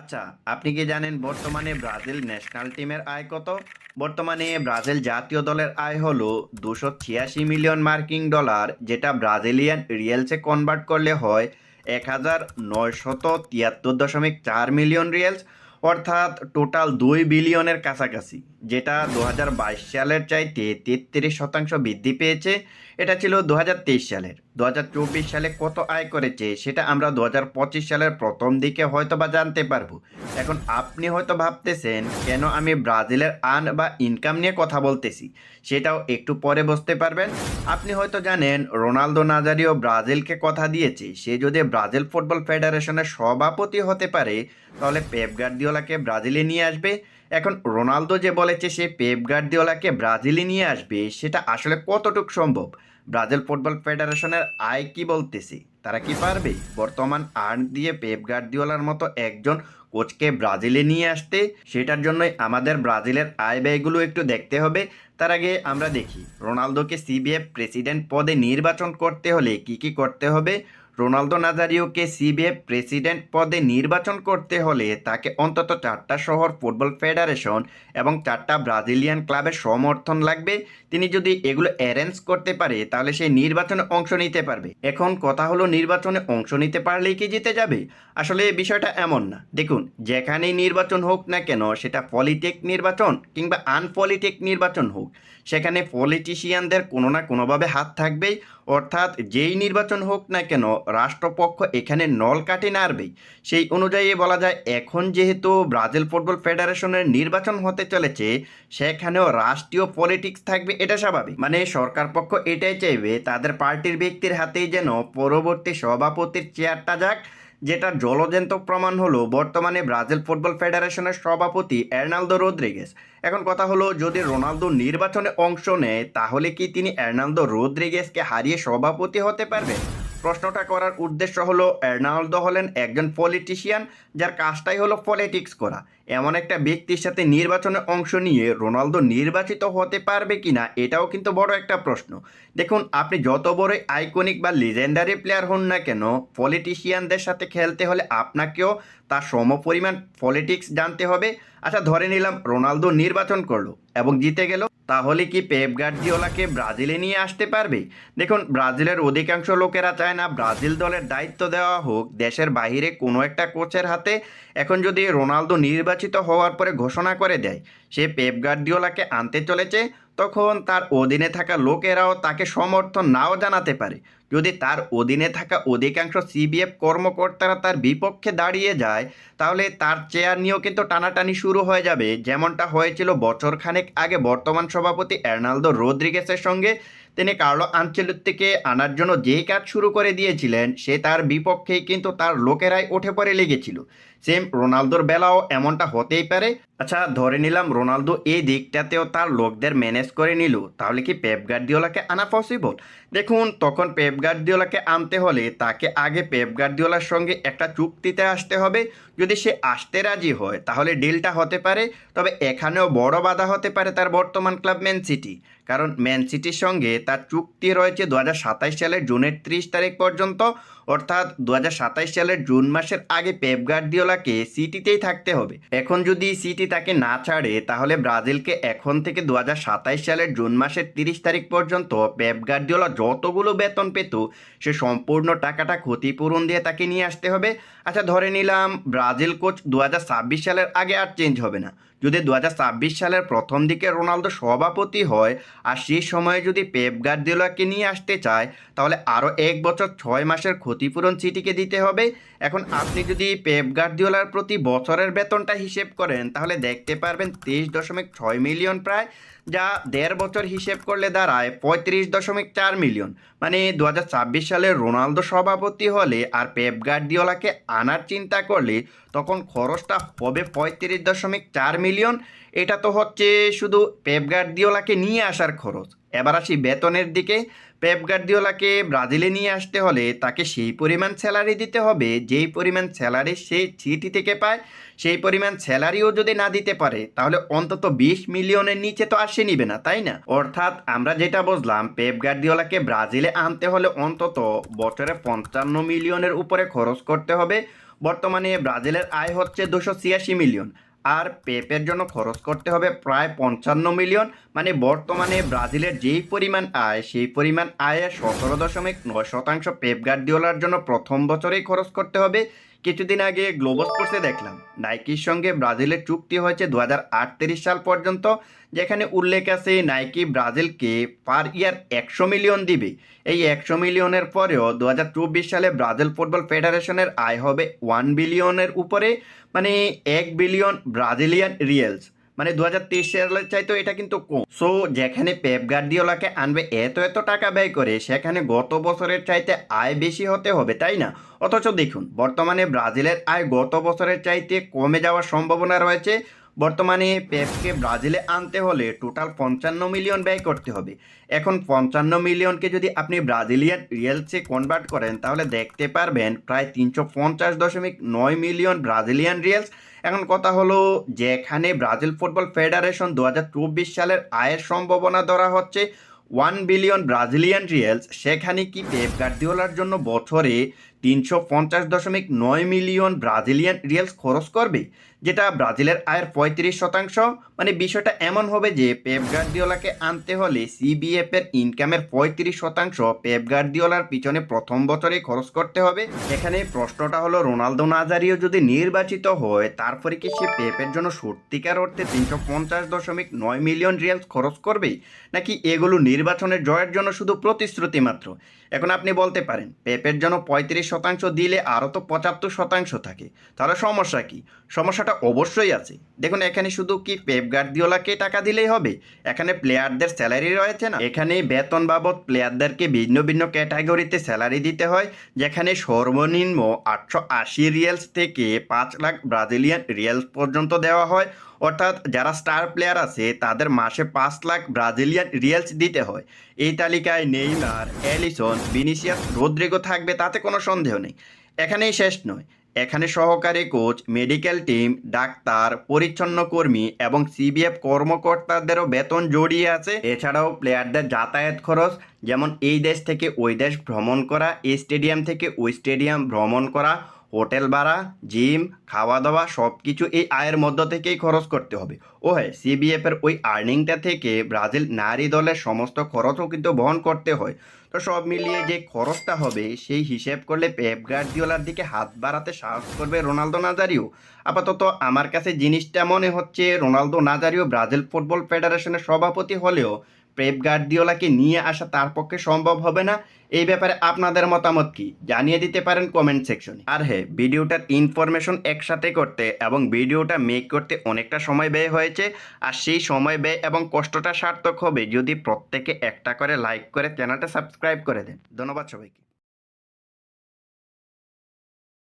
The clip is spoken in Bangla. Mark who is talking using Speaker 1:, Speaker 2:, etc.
Speaker 1: আচ্ছা আপনি কি জানেন বর্তমানে ব্রাজিল ন্যাশনাল টিমের আয় কত? বর্তমানে ব্রাজিল জাতীয় দলের আয় হলো দুশো ছিয়াশি মিলিয়ন মার্কিন ডলার, যেটা ব্রাজিলিয়ান রিয়েলসে কনভার্ট করলে হয় এক হাজার নয়শত তিয়াত্তর দশমিক চার মিলিয়ন রিয়েলস, অর্থাৎ টোটাল দুই বিলিয়নের কাছাকাছি, যেটা দু হাজার বাইশ সালের চাইতে তেত্রিশ শতাংশ বৃদ্ধি পেয়েছে। এটা ছিল দু হাজার তেইশ সালের। দু হাজার চব্বিশ সালে কত আয় করেছে, সেটা আমরা দু হাজার পঁচিশ সালের প্রথম দিকে হয়তো বা জানতে পারব। এখন আপনি হয়তো ভাবতেছেন, কেন আমি ব্রাজিলের আর্ন বা ইনকাম নিয়ে কথা বলতেছি? সেটাও একটু পরে বুঝতে পারবেন। আপনি হয়তো জানেন, রোনালদো নাজারিও ব্রাজিলকে কথা দিয়েছে, সে যদি ব্রাজিল ফুটবল ফেডারেশনের সভাপতি হতে পারে, তাহলে পেপ গার্দিওলাকে ব্রাজিলে নিয়ে আসবে। এখন রোনালদো যে বলেছে সে পেপ গার্দিওলাকে ব্রাজিলে নিয়ে আসবে, সেটা আসলে কতটুকু সম্ভব? ব্রাজিল ফুটবল ফেডারেশনের আয় কি বলতেছে? তারা কি পারবে? বর্তমান আর্ন দিয়ে পেপ গার্দিওলার মতো একজন কোচকে ব্রাজিলে নিয়ে আসতে, সেটার জন্যই আমাদের ব্রাজিলের আয় ব্যয়গুলো একটু দেখতে হবে। তার আগে আমরা দেখি, রোনালদোকে সিবিএফ প্রেসিডেন্ট পদে নির্বাচন করতে হলে কি কি করতে হবে? রোনালদো নাজারিওকে সিবিএফ প্রেসিডেন্ট পদে নির্বাচন করতে হলে তাকে অন্তত চারটা শহর ফুটবল ফেডারেশন এবং চারটা ব্রাজিলিয়ান ক্লাবের সমর্থন লাগবে। তিনি যদি এগুলো অ্যারেঞ্জ করতে পারে, তাহলে সেই নির্বাচনে অংশ নিতে পারবে। এখন কথা হলো, নির্বাচনে অংশ নিতে পারলেই কি জিতে যাবে? আসলে বিষয়টা এমন না। দেখুন, যেখানেই নির্বাচন হোক না কেন, সেটা পলিটেক নির্বাচন কিংবা আনপলিটেক নির্বাচন হোক, সেখানে পলিটিশিয়ানদের কোনো না কোনোভাবে হাত থাকবেই। অর্থাৎ যেই নির্বাচন হোক না কেন, রাষ্ট্রপক্ষ এখানে নল কাটে নাড়বেই সেই অনুযায়ী বলা যায়, এখন যেহেতু ব্রাজিল ফুটবল ফেডারেশনের নির্বাচন হতে চলেছে, সেখানেও রাষ্ট্রীয় পলিটিক্স থাকবে, এটা স্বাভাবিক। মানে সরকার পক্ষ এটাই চাইবে, তাদের পার্টির ব্যক্তির হাতেই যেন পরবর্তী সভাপতির চেয়ারটা যাক যেটা জলজন্ত প্রমাণ হলো বর্তমানে ব্রাজিল ফুটবল ফেডারেশনের সভাপতি এর্নালদো রোদ্রিগেস এখন কথা হলো, যদি রোনালদো নির্বাচনে অংশ নেয়, তাহলে কি তিনি এর্নালদো রোদ্রিগেসকে হারিয়ে সভাপতি হতে পারবেন প্রশ্নটা করার উদ্দেশ্য হলো, এর্নালদো হলেন একজন পলিটিশিয়ান, যার কাজটাই হলো পলিটিক্স করা। এমন একটা ব্যক্তির সাথে নির্বাচনে অংশ নিয়ে রোনালদো নির্বাচিত হতে পারবে কিনা, এটাও কিন্তু বড় একটা প্রশ্ন। দেখুন, আপনি যত বড় আইকনিক বা লিজেন্ডারি প্লেয়ার হন না কেন, পলিটিশিয়ানদের সাথে খেলতে হলে আপনাকেও তার সমপরিমাণ পলিটিক্স জানতে হবে। আচ্ছা ধরে নিলাম রোনালদো নির্বাচন করল এবং জিতে গেল, তাহলে কি পেপ গার্জিওলাকে ব্রাজিলে নিয়ে আসতে পারবে? দেখুন, ব্রাজিলের অধিকাংশ লোকেরা চায় না ব্রাজিল দলের দায়িত্ব দেওয়া হোক, দেশের বাইরে কোনো একটা কোচের হাতে। এখন যদি রোনালদো নির্বাচিত হওয়ার পরে ঘোষণা করে দেয়। সে পেপ গার্দিওলাকে আনতে চলেছে, তখন তার অধীনে থাকা লোকেরাও তাকে সমর্থন নাও জানাতে পারে। যদি তার অধীনে থাকা অধিকাংশ সিবিএফ কর্মকর্তারা তার বিপক্ষে দাঁড়িয়ে যায়, তাহলে তার চেয়ার নিয়েও কিন্তু টানাটানি শুরু হয়ে যাবে। যেমনটা হয়েছিল বছরখানেক আগে বর্তমান সভাপতি এর্নালদো রোদ্রিগেসের সঙ্গে। তিনি কার্লো আঞ্চলিককে আনার জন্য যেই কাজ শুরু করে দিয়েছিলেন, সে তার বিপক্ষেই কিন্তু তার লোকেরাই উঠে পড়ে লেগেছিল। সেম রোনালদোর বেলাও এমনটা হতেই পারে। আচ্ছা ধরে নিলাম রোনালদো এই দিকটাতেও তার লোকদের ম্যানেজ করে নিল, তাহলে কি পেপ গার্দিওলাকে আনা পসিবল দেখুন, তখন পেপ গার্দিওলাকে আনতে হলে তাকে আগে পেপ গার্দিওলার সঙ্গে একটা চুক্তিতে আসতে হবে। যদি সে আসতে রাজি হয়, তাহলে ডিলটা হতে পারে, তবে এখানেও বড় বাধা হতে পারে তার বর্তমান ক্লাব ম্যান সিটি কারণ ম্যান সিটির সঙ্গে তার চুক্তি রয়েছে দু সালের জুনের ত্রিশ তারিখ পর্যন্ত। অর্থাৎ দু সালের জুন মাসের আগে পেপ গার্দিওলাকে সিটিতেই থাকতে হবে। এখন যদি সিটি তাকে না ছাড়ে, তাহলে ব্রাজিলকে এখন থেকে দু সালের জুন মাসের তিরিশ তারিখ পর্যন্ত পেপ গার্দিওলা যতগুলো বেতন পেত, সে সম্পূর্ণ টাকাটা ক্ষতিপূরণ দিয়ে তাকে নিয়ে আসতে হবে। আচ্ছা ধরে নিলাম ব্রাজিল কোচ দু হাজার ছাব্বিশ সালের আগে আর চেঞ্জ হবে না। যদি দু হাজার ছাব্বিশ সালের প্রথম দিকে রোনালদো সভাপতি হয় আর সেই সময়ে যদি পেপ গার্দিওলাকে নিয়ে আসতে চায়, তাহলে আরও এক বছর ছয় মাসের ক্ষতিপূরণ চিঠিকে দিতে হবে। এখন আপনি যদি পেপ গার্দিওলার প্রতি বছরের বেতনটা হিসেব করেন, তাহলে দেখতে পারবেন তেইশ দশমিক ছয় মিলিয়ন প্রায়। যা দেড় বছর হিসেব করলে দাঁড়ায় পঁয়ত্রিশ দশমিক চার মিলিয়ন। মানে দু হাজার ছাব্বিশ সালে রোনালদো সভাপতি হলে আর পেপ গার্দিওলাকে আনার চিন্তা করলে তখন খরচটা হবে পঁয়ত্রিশ দশমিক চার মিলিয়ন। এটা তো হচ্ছে শুধু পেপ গার্দিওলাকে নিয়ে আসার খরচ। এবার আসি বেতনের দিকে। পেপ গার্দিওলাকে ব্রাজিলে নিয়ে আসতে হলে তাকে সেই পরিমাণ স্যালারি দিতে হবে। যেই পরিমাণ স্যালারি সে সিটি থেকে পায়, সেই পরিমাণ স্যালারিও যদি না দিতে পারে, তাহলে অন্তত বিশ মিলিয়নের নিচে তো আর সে নিবে না, তাই না? অর্থাৎ আমরা যেটা বুঝলাম, পেপ গার্দিওলাকে ব্রাজিলে আনতে হলে অন্তত বছরে পঞ্চান্ন মিলিয়নের উপরে খরচ করতে হবে। বর্তমানে ব্রাজিলের আয় হচ্ছে দুশো ছিয়াশি মিলিয়ন, আর পেপের জন্য খরচ করতে হবে প্রায় পঞ্চান্ন মিলিয়ন। মানে বর্তমানে ব্রাজিলের যেই পরিমাণ আয়, সেই পরিমাণ আয়ের সতেরো দশমিক নয় শতাংশ পেপ গার্দিওলার জন্য প্রথম বছরেই খরচ করতে হবে। কিছুদিন আগে গ্লোবো স্পোর্টসে দেখলাম নাইকির সঙ্গে ব্রাজিলের চুক্তি হয়েছে দু সাল পর্যন্ত, যেখানে উল্লেখ আছে নাইকি ব্রাজিলকে পার ইয়ার একশো মিলিয়ন দিবে। এই একশো মিলিয়নের পরেও দু হাজার চব্বিশ সালে ব্রাজিল ফুটবল ফেডারেশনের আয় হবে ওয়ান বিলিয়নের উপরে মানে এক বিলিয়ন ব্রাজিলিয়ান রিয়েলস মানে দু হাজার তেইশ সালের চাইতো এটা কিন্তু কম। সো যেখানে পেপ গার্দিওলাকে আনবে এত এত টাকা ব্যয় করে, সেখানে গত বছরের চাইতে আয় বেশি হতে হবে, তাই না? অথচ দেখুন, বর্তমানে ব্রাজিলের আয় গত বছরের চাইতে কমে যাওয়ার সম্ভাবনা রয়েছে। বর্তমানে পেপকে ব্রাজিলে আনতে হলে টোটাল পঞ্চান্ন মিলিয়ন ব্যয় করতে হবে। এখন পঞ্চান্ন মিলিয়নকে যদি আপনি ব্রাজিলিয়ান রিয়েলসে কনভার্ট করেন, তাহলে দেখতে পারবেন প্রায় তিনশো পঞ্চাশ দশমিক নয় মিলিয়ন ব্রাজিলিয়ান রিয়েলস এখন কথা হলো যেখানে ব্রাজিল ফুটবল ফেডারেশন দু সালের আয়ের সম্ভাবনা ধরা হচ্ছে ওয়ান বিলিয়ন ব্রাজিলিয়ান রিয়েলস, সেখানে কি পেপ গার্দিওলার জন্য বছরে তিনশো পঞ্চাশ দশমিক নয় মিলিয়ন ব্রাজিলিয়ান রিয়েলস খরচ করবে, যেটা ব্রাজিলের আয়ের পঁয়ত্রিশ শতাংশ। মানে বিষয়টা এমন হবে যে পেপ গার্দিওলাকে আনতে হলে সিবিএফ এর ইনকামের পঁয়ত্রিশ শতাংশ পেপ গার্দিওলার পিছনে প্রথম বছরেই খরচ করতে হবে। এখানে প্রশ্নটা হলো, রোনালদো নাজারিও যদি নির্বাচিত হয়, তারপরে কি সে পেপের জন্য সত্যিকার অর্থে তিনশো পঞ্চাশ দশমিক নয় মিলিয়ন রিয়ালস খরচ করবে? নাকি এগুলো নির্বাচনের জয়ের জন্য শুধু প্রতিশ্রুতি মাত্র এখন আপনি বলতে পারেন, পেপের জন্য পঁয়ত্রিশ শতাংশ দিলে আরও তো পঁচাত্তর শতাংশ থাকে। তাহলে সমস্যা কি? সমস্যাটা অবশ্যই আছে। দেখুন, এখানে শুধু কি পেপ গার্দিওলাকে টাকা দিলেই হবে? এখানে প্লেয়ারদের স্যালারি রয়েছে না? এখানে বেতন বাবদ প্লেয়ারদেরকে ভিন্ন ভিন্ন ক্যাটাগরিতে স্যালারি দিতে হয়, যেখানে সর্বনিম্ন আটশো আশি রিয়েলস থেকে পাঁচ লাখ ব্রাজিলিয়ান রিয়েলস পর্যন্ত দেওয়া হয়। অর্থাৎ যারা স্টার প্লেয়ার আছে, তাদের মাসে পাঁচ লাখ ব্রাজিলিয়ান রিয়েলস দিতে হয়। এই তালিকায় নেইমার অ্যালিসন ভিনিসিয়াস, রোদ্রিগো থাকবে, তাতে কোনো সন্দেহ নেই। এখানেই শেষ নয়। এখানে সহকারী কোচ, মেডিকেল টিম, ডাক্তার, পরিচ্ছন্ন কর্মী এবং সিবিএফ কর্মকর্তাদেরও বেতন জড়িয়ে আছে। এছাড়াও প্লেয়ারদের যাতায়াত খরচ, যেমন এই দেশ থেকে ওই দেশ ভ্রমণ করা, এই স্টেডিয়াম থেকে ওই স্টেডিয়াম ভ্রমণ করা, হোটেল ভাড়া, জিম খাওয়া দাওয়া সব কিছু এই আয়ের মধ্য থেকেই খরচ করতে হবে। ও হ্যাঁ সিবিএফ এর ওই আর্নিংটা থেকে ব্রাজিল নারী দলের সমস্ত খরচও কিন্তু বহন করতে হয়। তো সব মিলিয়ে যে খরচটা হবে, সেই হিসেব করলে পেপ গার্দিওলার দিকে হাত বাড়াতে সাহস করবে রোনালদো নাজারিও। আপাতত আমার কাছে জিনিসটা মনে হচ্ছে, রোনালদো নাজারিও ব্রাজিল ফুটবল ফেডারেশনের সভাপতি হলেও পেপ গার্দিওলাকে নিয়ে আসা তার পক্ষে সম্ভব হবে না। এই ব্যাপারে আপনাদের মতামত কি? জানিয়ে দিতে পারেন কমেন্ট সেকশনে আর হ্যাঁ ভিডিওটার ইনফরমেশন একসাথে করতে এবং ভিডিওটা মেক করতে অনেকটা সময় ব্যয় হয়েছে। আর সেই সময় ব্যয় এবং কষ্টটা সার্থক হবে যদি প্রত্যেকে একটা করে লাইক করে চ্যানেলটা সাবস্ক্রাইব করে দেন। ধন্যবাদ সবাইকে।